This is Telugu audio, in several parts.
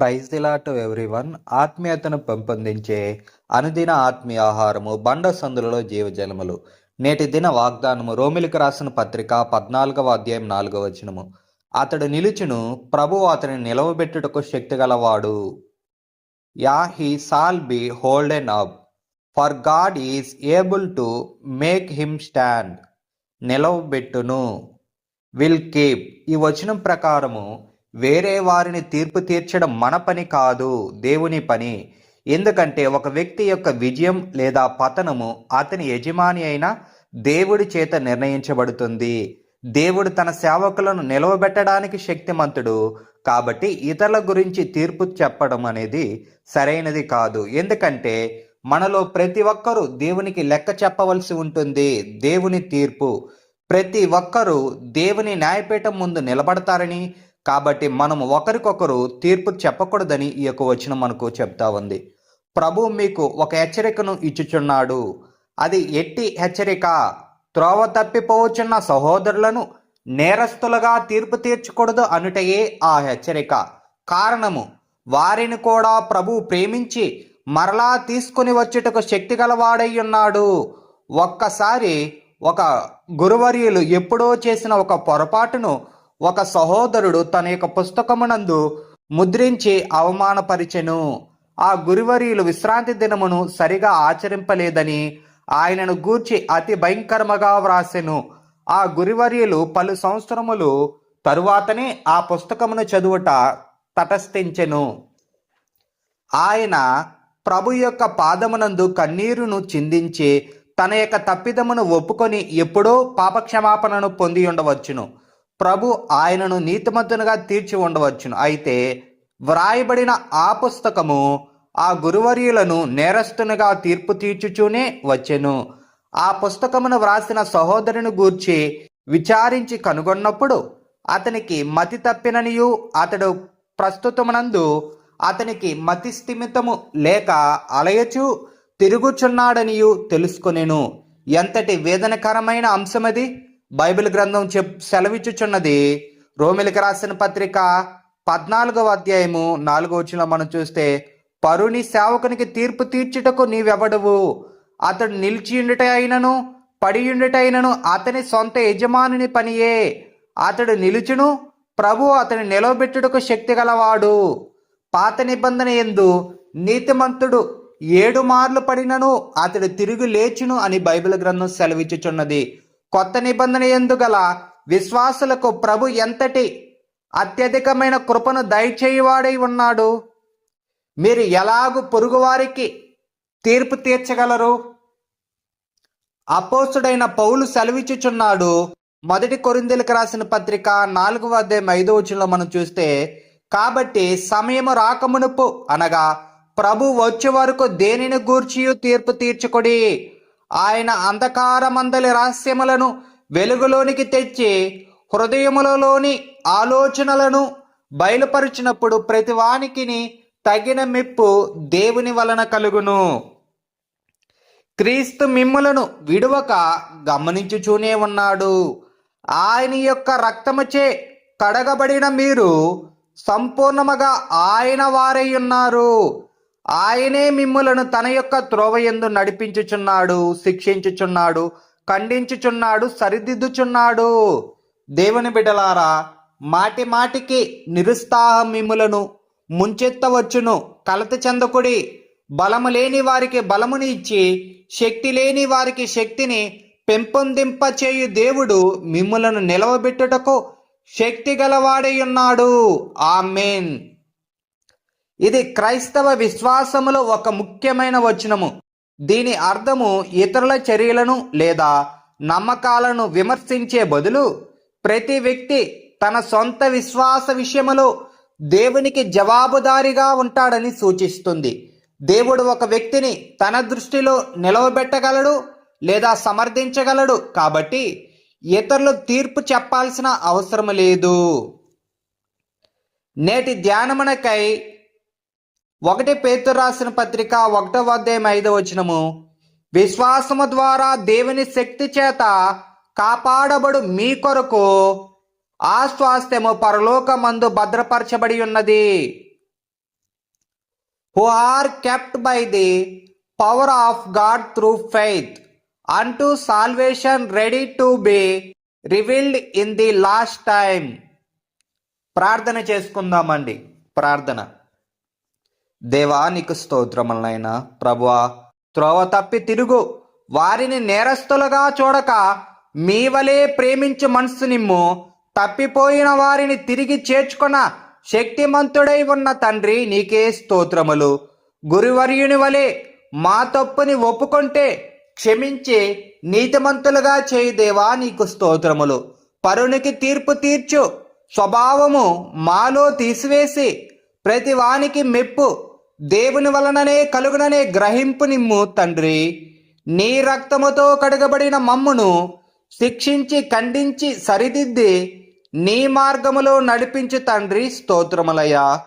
Praise దిలాట్ everyone. ఆత్మీయతను పెంపొందించే అనుదిన ఆత్మీయ ఆహారము బండ సందులలో జీవజలములు. నేటి దిన వాగ్దానము రోమిలికి రాసిన పత్రిక పద్నాలుగవ అధ్యాయం నాలుగవ వచనము. అతడు నిలుచును ప్రభు అతని నిలవబెట్టుటకు శక్తి గలవాడు. Yea he shall be holden up for God is able to make him stand. నిలవబెట్టును. Will keep. ఈ వచనం ప్రకారము వేరే వారిని తీర్పు తీర్చడం మన పని కాదు దేవుని పని. ఎందుకంటే ఒక వ్యక్తి యొక్క విజయం లేదా పతనము అతని యజమాని అయిన దేవుడి చేత నిర్ణయించబడుతుంది. దేవుడు తన సేవకులను నిలవబెట్టడానికి శక్తిమంతుడు. కాబట్టి ఇతరుల గురించి తీర్పు చెప్పడం అనేది సరైనది కాదు. ఎందుకంటే మనలో ప్రతి ఒక్కరూ దేవునికి లెక్క చెప్పవలసి ఉంటుంది. దేవుని తీర్పు. ప్రతి ఒక్కరూ దేవుని న్యాయపీఠం ముందు నిలబడతారని కాబట్టి మనము ఒకరికొకరు తీర్పు చెప్పకూడదని ఈ యొక్క వచనం మనకు చెప్తా ఉంది. ప్రభు మీకు ఒక హెచ్చరికను ఇచ్చుచున్నాడు. అది ఎట్టి హెచ్చరిక? త్రోవ తప్పిపోవచ్చున్న సహోదరులను నేరస్తులుగా తీర్పు తీర్చకూడదు అనుటయే ఆ హెచ్చరిక. కారణము వారిని కూడా ప్రభు ప్రేమించి మరలా తీసుకుని వచ్చుటకు శక్తి గలవాడై ఉన్నాడు. ఒక్కసారి ఒక గురువర్యులు ఎప్పుడో చేసిన ఒక పొరపాటును ఒక సహోదరుడు తన యొక్క పుస్తకమునందు ముద్రించి అవమానపరిచెను. ఆ గురువర్యులు విశ్రాంతి దినమును సరిగా ఆచరింపలేదని ఆయనను గూర్చి అతి భయంకరముగా వ్రాసెను. ఆ గురువర్యులు పలు సంవత్సరములు తరువాతనే ఆ పుస్తకమును చదువుట తటస్థించెను. ఆయన ప్రభు యొక్క పాదమునందు కన్నీరును చిందించి తన యొక్క తప్పిదమును ఒప్పుకొని ఎప్పుడో పాపక్షమాపణను పొంది ఉండవచ్చును ప్రభు ఆయనను నీతిమంతునిగా తీర్చి ఉండవచ్చును అయితే వ్రాయబడిన ఆ పుస్తకము ఆ గురువర్యులను నేరస్తునిగా తీర్పు తీర్చుచూనే వచ్చెను. ఆ పుస్తకమును వ్రాసిన సహోదరుని గూర్చి విచారించి కనుగొన్నప్పుడు అతనికి మతి తప్పిననియు అతడు ప్రస్తుతమునందు అతనికి మతి స్థిమితము లేక అలయచు తిరుగుచున్నాడనియు తెలుసుకొనెను. ఎంతటి వేదనకరమైన అంశమది? బైబిల్ గ్రంథం చెప్ సెలవిచ్చుచున్నది. రోమిలికి రాసిన పత్రిక పద్నాలుగవ అధ్యాయము నాలుగో వచ్చిన మనం చూస్తే పరుని సేవకునికి తీర్పు తీర్చుటకు నీవెవడవు? అతడు నిలిచియుండుట అయినను పడియుండుట అయినను అతని సొంత యజమానుని పనియే. అతడు నిలుచును ప్రభు అతని నిలవబెట్టుటకు శక్తి గలవాడు. పాత నిబంధన ఎందు నీతిమంతుడు ఏడు మార్లు పడినను అతడు తిరిగి లేచును అని బైబిల్ గ్రంథం సెలవిచ్చుచున్నది. కొత్త నిబంధన ఎందుగల విశ్వాసులకు ప్రభు ఎంతటి అత్యధికమైన కృపను దయచేయువాడై ఉన్నాడు? మీరు ఎలాగు పొరుగువారికి తీర్పు తీర్చగలరు? అపోసుడైన పౌలు సెలవిచ్చుచున్నాడు. మొదటి కొరిందెలకు రాసిన పత్రిక నాలుగవ అధ్యాయం ఐదో వచనంలో మనం చూస్తే కాబట్టి సమయము రాకమునుపు అనగా ప్రభు వచ్చే వరకు దేనిని గూర్చియు తీర్పు తీర్చుకొడి? ఆయన అంధకారమందలి రహస్యములను వెలుగులోనికి తెచ్చి హృదయములలోని ఆలోచనలను బయలుపరిచినప్పుడు ప్రతివానికిని తగిన మెప్పు దేవుని వలన కలుగును. క్రీస్తు మిమ్ములను విడువక గమనించుచూనే ఉన్నాడు. ఆయన యొక్క రక్తముచే కడగబడిన మీరు సంపూర్ణముగా ఆయన వారై ఉన్నారు. ఆయనే మిమ్ములను తన యొక్క త్రోవయందు నడిపించుచున్నాడు శిక్షించుచున్నాడు ఖండించుచున్నాడు సరిదిద్దుచున్నాడు. దేవుని బిడ్డలారా మాటి మాటికి నిరుత్సాహం మిమ్ములను ముంచెత్తవచ్చును. కలత చెందకుడి బలము లేని వారికి బలముని ఇచ్చి శక్తి లేని వారికి శక్తిని పెంపొందింపచేయు దేవుడు మిమ్ములను నిలవబెట్టుటకు శక్తి గలవాడై ఉన్నాడు. ఆమెన్. ఇది క్రైస్తవ విశ్వాసములో ఒక ముఖ్యమైన వచనము. దీని అర్థము ఇతరుల చర్యలను లేదా నమ్మకాలను విమర్శించే బదులు ప్రతి వ్యక్తి తన సొంత విశ్వాస విషయములో దేవునికి జవాబుదారిగా ఉంటాడని సూచిస్తుంది. దేవుడు ఒక వ్యక్తిని తన దృష్టిలో నిలవబెట్టగలడు లేదా సమర్థించగలడు కాబట్టి ఇతరులు తీర్పు చెప్పాల్సిన అవసరం లేదు. నేటి ధ్యానమునకై ఒకటి పేతురు రాసిన పత్రిక ఒకటో అధ్యాయం ఐదో వచనము. విశ్వాసము ద్వారా దేవుని శక్తి చేత కాపాడబడు మీ కొరకు ఆ స్వాస్థ్యము పరలోకమందు భద్రపరచబడి ఉన్నది. Who kept by the power of God through through faith unto salvation ready to be revealed in the last time ప్రార్థన చేసుకుందామండి. ప్రార్థన. దేవా నీకు స్తోత్రములనైనా. ప్రభువా త్రోవ తప్పి తిరుగు. వారిని నేరస్తులుగా చూడక మీ వలే ప్రేమించు మనసు నిమ్ము. తప్పిపోయిన వారిని తిరిగి చేర్చుకున్న శక్తిమంతుడై ఉన్న తండ్రి నీకే స్తోత్రములు. గురువర్యుని వలె మా తప్పుని ఒప్పుకుంటే క్షమించి నీతిమంతులుగా చేయి దేవా నీకు స్తోత్రములు. పరునికి తీర్పు తీర్చు. స్వభావము మాలో తీసివేసి ప్రతి వానికి మెప్పు. దేవుని వలననే కలుగుననే గ్రహింపు నిమ్ము తండ్రి. నీ రక్తముతో కడగబడిన మమ్మును శిక్షించి ఖండించి సరిదిద్ది నీ మార్గములో నడిపించు తండ్రి స్తోత్రములయ్యా.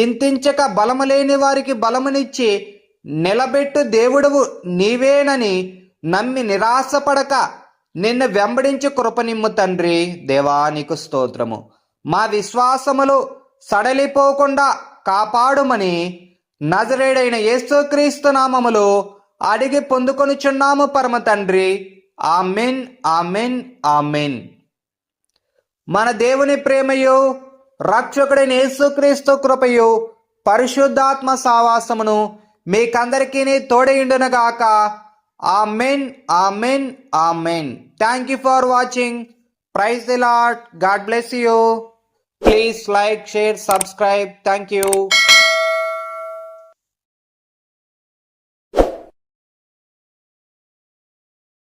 చింతించక బలము లేని వారికి బలమునిచ్చి నిలబెట్టు దేవుడవు నీవేనని నమ్మి నిరాశపడక నిన్ను వెంబడించి కృపనిమ్ము తండ్రి. దేవా నీకు స్తోత్రము. మా విశ్వాసములు సడలిపోకుండా కాపాడుమని నజరేడైన యేసుక్రీస్తు నామములో అడిగి పొందుకొనుచున్నాము పరమ తండ్రి. ఆమెన్ ఆమెన్ ఆమెన్. మన దేవుని ప్రేమయు రక్షకుడైన యేసుక్రీస్తు కృపయు పరిశుద్ధాత్మ సావాసమును మీకందరికీ తోడయుండునగాక. Amen amen amen. Thank you for watching praise the Lord God bless you please like share subscribe thank you